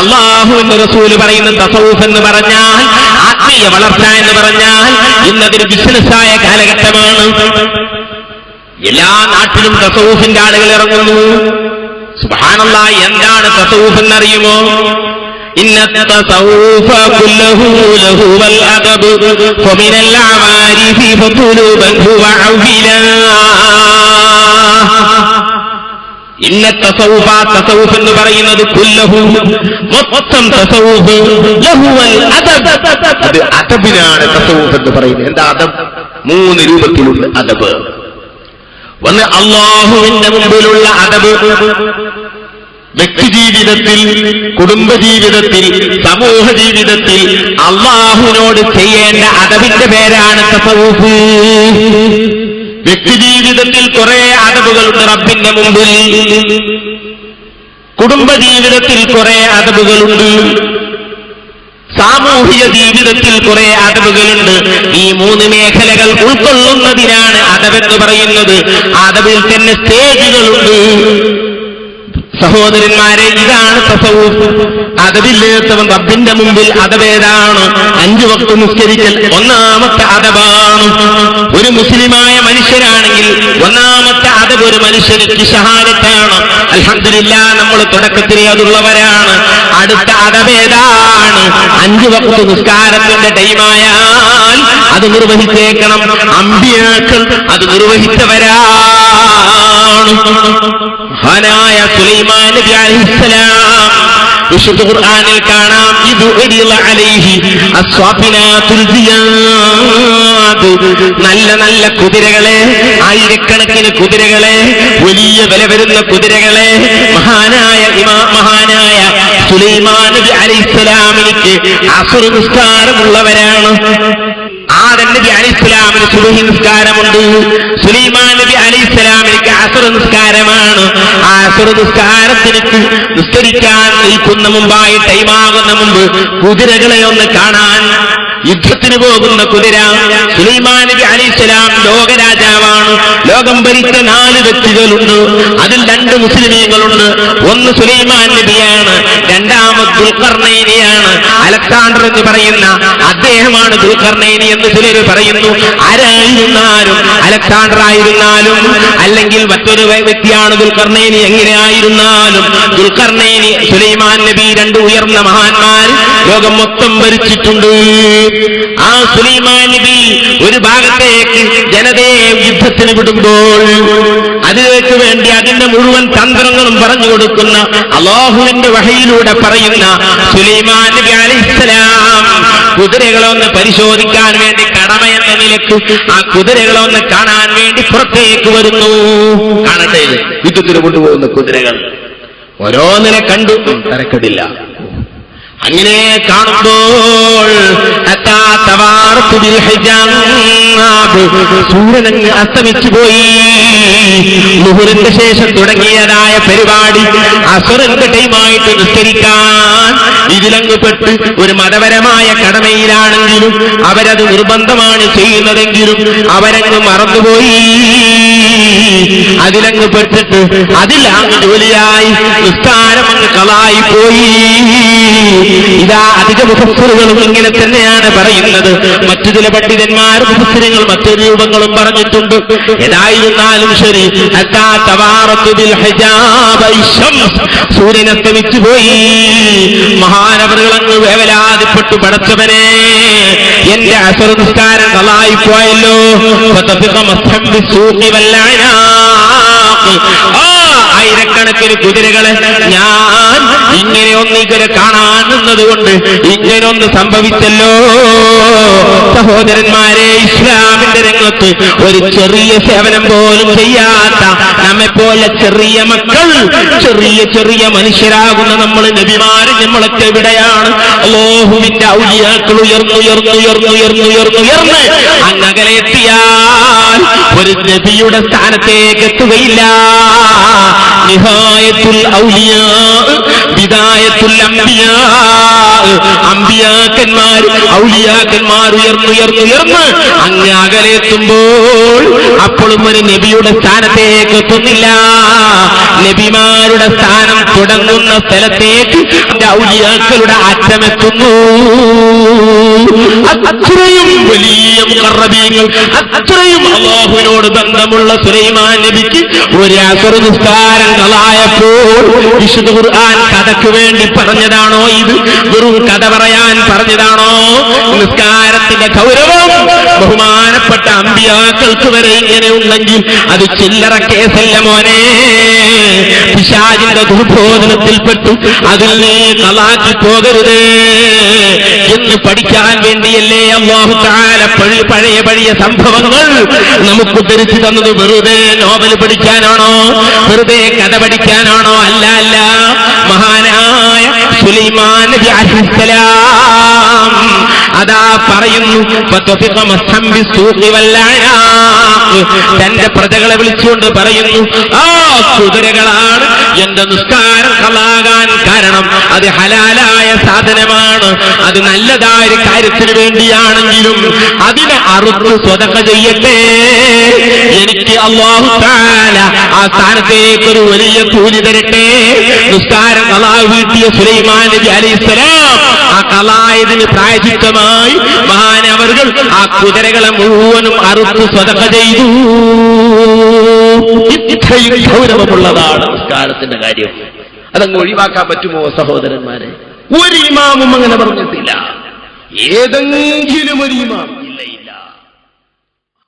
അള്ളാഹുവിന്റെ റസൂല് പറയുന്ന തസൗഫ് എന്ന് പറഞ്ഞാൽ ആത്മീയ വളർച്ച എന്ന് പറഞ്ഞാൽ ഇന്നതൊരു ബിസിനസ്സായ കാലഘട്ടമാണ് എല്ലാ നാട്ടിലും തസൗഫിന്റെ ആളുകൾ ഇറങ്ങുന്നു സുബാനല്ല എന്താണ് തസൗഫ് എന്നറിയുമോ إن التصوف كله له والأدب فمن العوارف فطلوبا هو عولا ഇന്ന തസൗഫ തസൗഫ് എന്ന് പറയുന്നത് കുല്ലഹു. മൊത്തം തസൗഫ്. അത് അതബിനാണ് തസൗഫ് എന്ന് പറയുന്നത്. എന്താ അദബ്? മൂന്ന് രൂപത്തിലുണ്ട് അദബ്. ഒന്ന് അള്ളാഹുവിന്റെ മുമ്പിലുള്ള അദബ്. വ്യക്തിജീവിതത്തിൽ കുടുംബജീവിതത്തിൽ സമൂഹ ജീവിതത്തിൽ അള്ളാഹുവിനോട് ചെയ്യേണ്ട അദബിന്റെ പേരാണ് തസൗഫ്. വ്യക്തിജീവിതത്തിൽ കുറെ അടവുകളുണ്ട് റബ്ബിന്റെ മുമ്പിൽ. കുടുംബജീവിതത്തിൽ കുറെ അടവുകളുണ്ട് സാമൂഹിക ജീവിതത്തിൽ കുറെ അടവുകളുണ്ട് ഈ മൂന്ന് മേഖലകൾ ഉൾക്കൊള്ളുന്നതിനാണ് അടവെന്ന് പറയുന്നത്. അടവിൽ തന്നെ സ്റ്റേജുകളുണ്ട്. സഹോദരന്മാരെ ഇതാണ് തസവൂഫ്. അതവില്ലാത്തവൻ റബ്ബിന്റെ മുമ്പിൽ അതവേതാണ് അഞ്ചു വക്ത് നിസ്കരിക്കൽ ഒന്നാമത്തെ അതവാണ് ഒരു മുസ്ലിമായ മനുഷ്യരാണെങ്കിൽ ഒന്നാമത്തെ അതവ് ഒരു മനുഷ്യർക്ക് ഷഹാദത്താണ്. അലഹദില്ല നമ്മൾ തുടക്കത്തിൽ അതുള്ളവരാണ്. അടുത്ത അതവേതാണ് അഞ്ചു വക്ത് നിസ്കാരത്തിന്റെ ടൈമായാൽ അത് നിർവഹിച്ചേക്കണം. അമ്പിയാക്കൾ അത് നിർവഹിച്ചവരാണ് മഹാനായ സുലൈമാൻ നബി അലൈഹിസ്സലാം വിശുദ്ധ ഖുർആനിൽ കാണാം ഇത് അലൈഹി നല്ല നല്ല കുതിരകളെ ആയിരക്കണക്കിന് കുതിരകളെ വലിയ വില വരുന്ന കുതിരകളെ മഹാനായ ഇമാ മഹാനായ സുലൈമാൻ നബി അലൈഹിസ്സലാമിനിക്ക് അസുർ നിസ്കാരമുള്ളവരാണ് ആദൻ നബി അലൈഹിസ്സലാമിന് സുബഹി നിസ്കാരമുണ്ട്. സുലൈമാൻ നബി നിസ്കാരമാണ് ആ അസുർ നിസ്കാരത്തിന് നിസ്കരിക്കാൻ നിൽക്കുന്ന മുമ്പായി ടൈമാകുന്ന മുമ്പ് കുതിരകളെ ഒന്ന് കാണാൻ യുദ്ധത്തിന് പോകുന്ന കുതിര സുലൈമാൻ നബി അലൈഹിസ്സലാം ലോകരാജാവാണ്. ലോകം ഭരിച്ച നാല് വ്യക്തികളുണ്ട്. അതിൽ രണ്ട് മുസ്ലിമീങ്ങളുണ്ട്. ഒന്ന് സുലൈമാൻ നബിയാണ്. രണ്ടാമത് ദുൽഖർണൈനിയാണ്. അലക്സാണ്ടർ എന്ന് പറയുന്ന അദ്ദേഹമാണ് ദുൽഖർണൈനി എന്ന് ചിലർ പറയുന്നു. ആരായിരുന്നാലും അലക്സാണ്ടർ ആയിരുന്നാലും അല്ലെങ്കിൽ മറ്റൊരു വ്യക്തിയാണ് ദുൽഖർണൈനി എങ്ങനെയായിരുന്നാലും ദുൽഖർണൈനി സുലൈമാൻ നബി രണ്ട് ഉയർന്ന മഹാന്മാർ ലോകം മൊത്തം ഭരിച്ചിട്ടുണ്ട്. ആ സുലൈമാൻ നബി ഒരു ഭാഗത്തേക്ക് ജനതയെ യുദ്ധത്തിന് വിടുമ്പോൾ അതിലേക്ക് വേണ്ടി അതിന്റെ മുഴുവൻ തന്ത്രങ്ങളും പറഞ്ഞു കൊടുക്കുന്ന അള്ളാഹുവിന്റെ വഹയിലൂടെ പറയുന്ന സുലൈമാൻ നബി അലൈഹിസ്സലാം കുതിരകളൊന്ന് പരിശോധിക്കാൻ വേണ്ടി കടമ എന്ന നിലയ്ക്ക് ആ കുതിരകളൊന്ന് കാണാൻ വേണ്ടി പുറത്തേക്ക് വരുന്നു. കാണട്ടെ. യുദ്ധത്തിന് കൊണ്ടുപോകുന്ന കുതിരകൾ. ഓരോന്നിനെ കണ്ടു തരക്കെടില്ല. അങ്ങനെ കാണുമ്പോൾ സൂര്യനങ്ങ് അസ്തമിച്ചു പോയി. മുഹുറിന്റെ ശേഷം തുടങ്ങിയതായ പരിപാടി അസുരന്റെ ടൈമായിട്ട് നിസ്കരിക്കാൻ ഇതിലങ്ങ് പെട്ട് ഒരു മതപരമായ കടമയിലാണെങ്കിലും അവരത് നിർബന്ധമാണ് ചെയ്യുന്നതെങ്കിലും അവരങ്ങ് മറന്നുപോയി. അതിലങ്ങ് പെട്ടിട്ട് അതിലങ്ങ് ജോലിയായി നിസ്കാരം അങ്ങ് കളായി പോയി. ഇതാ അധിക മുഖസ്ഥരുകളും ഇങ്ങനെ തന്നെയാണ് പറയുന്നത്. മറ്റു ചില പണ്ഡിതന്മാർ മുഖസ്ഥരങ്ങൾ മറ്റു രൂപങ്ങളും പറഞ്ഞിട്ടുണ്ട്. ഏതായിരുന്നാലും ശരി അസ്തമിച്ചു പോയി. മഹാനവറുകൾ അങ്ങ് വേവലാതിപ്പെട്ടു. പടച്ചവനെ എന്റെ അസുര നിസ്കാരം കളായി പോയല്ലോ. സൂക്കി വല്ലായ ആയിരക്കണക്കിന് കുതിരകളെ ഞാൻ ഇങ്ങനെ ഇവരെ കാണാൻ കൊണ്ട് ഇങ്ങനെ ഒന്ന് സംഭവിച്ചല്ലോ. സഹോദരന്മാരെ ഇസ്ലാമിന്റെ രംഗത്ത് ഒരു ചെറിയ സേവനം പോലും ചെയ്യാത്ത നമ്മെ പോലെ ചെറിയ മക്കൾ ചെറിയ ചെറിയ മനുഷ്യരാകുന്ന നമ്മൾ നബിമാര് നമ്മളൊക്കെ എവിടെയാണ്? ലോഹുവിന്റെ ഔലിയാക്കൾ ഉയർന്നു ഉയർന്നു ഉയർന്നു ഉയർന്നു ഉയർന്നു ഉയർന്ന് അങ്ങകലെ എത്തിയാൽ ഒരു നബിയുടെ സ്ഥാനത്തേക്ക് എത്തുകയില്ല. നിഹായത്തുൽ ഔലിയാ വിദായത്തുൽ അംബിയാ. അമ്പിയാക്കന്മാർ ഔലിയാക്കന്മാർ ഉയർന്നുയർന്നുയർന്ന് അങ്ങ് അകലെത്തുമ്പോൾ അപ്പോഴും ഒരു നബിയുടെ സ്ഥാനത്തേക്ക് എത്തുന്നില്ല. നബിമാരുടെ സ്ഥാനം തുടങ്ങുന്ന സ്ഥലത്തേക്ക് ഔലിയാക്കളുടെ അറ്റമെത്തുന്നു. അത്രയും വലിയ മുഖറബീങ്ങൾ അത്രയും അള്ളാഹുവിനോട് ബന്ധമുള്ള സുലൈമാൻ നബിക്ക് ഒരു അസർ നിസ്കാരം കളായപ്പോൾ വിശുദ്ധ ഖുർആൻ കഥയ്ക്ക് വേണ്ടി പറഞ്ഞതാണോ ഇത്? വെറും കഥ പറയാൻ പറഞ്ഞതാണോ? നിസ്കാരത്തിന്റെ ഗൗരവം ബഹുമാനപ്പെട്ട അമ്പിയാക്കൾക്ക് വരെ ഇങ്ങനെ ഉണ്ടെങ്കിൽ അത് ചില്ലറ കേസല്ല മോനെ. പിശാചിന്റെ ദുർബോധനത്തിൽപ്പെട്ടു അതിൽ നീ പോകരുത്. എന്ന് പഠിക്കാൻ വേണ്ടിയല്ലേ അള്ളാഹു താര പഴയ പഴയ സംഭവങ്ങൾ നമുക്ക് ഉദ്ധരിച്ചു തന്നത് വെറുതെ നോവൽ പഠിക്കാനാണോ വെറുതെ കഥ പഠിക്കാനാണോ അല്ല അല്ല. മഹാനായ സുലൈമാൻ അതാ പറയുന്നു. തന്റെ പ്രജകളെ വിളിച്ചുകൊണ്ട് പറയുന്നു ആ കുതിരകളാണ് എന്റെ നിസ്കാരം കളാകാൻ കാരണം അത് ഹലാലായ സാധനമാണ്. അത് നല്ലതായ ഒരു കാര്യത്തിന് വേണ്ടിയാണെങ്കിലും അതിനെ അറുത്ത് സ്വതക്ക ചെയ്യട്ടെ. എനിക്ക് അള്ളാഹു ആ സ്ഥാനത്തേക്ക് ഒരു വലിയ കൂലി തരട്ടെ. നിസ്കാരം കലാ വീട്ടിയ സുലൈമാൻ അലൈഹിസ്സലാം ആ കലായതിന് പ്രായചിത്തമായി മഹാനവറുകൾ ആ കുതിരകളെ മുഴുവനും അറുത്ത് സ്വതക്ക ചെയ്തു. ഗൗരവമുള്ളതാണ് നമസ്കാരത്തിന്റെ കാര്യം. അതങ്ങ് ഒഴിവാക്കാൻ പറ്റുമോ സഹോദരന്മാരെ? ഒരു ഇമാമും അങ്ങനെ പറഞ്ഞിട്ടില്ല. ഏതെങ്കിലും ഒരു ഇമാം ഇല്ല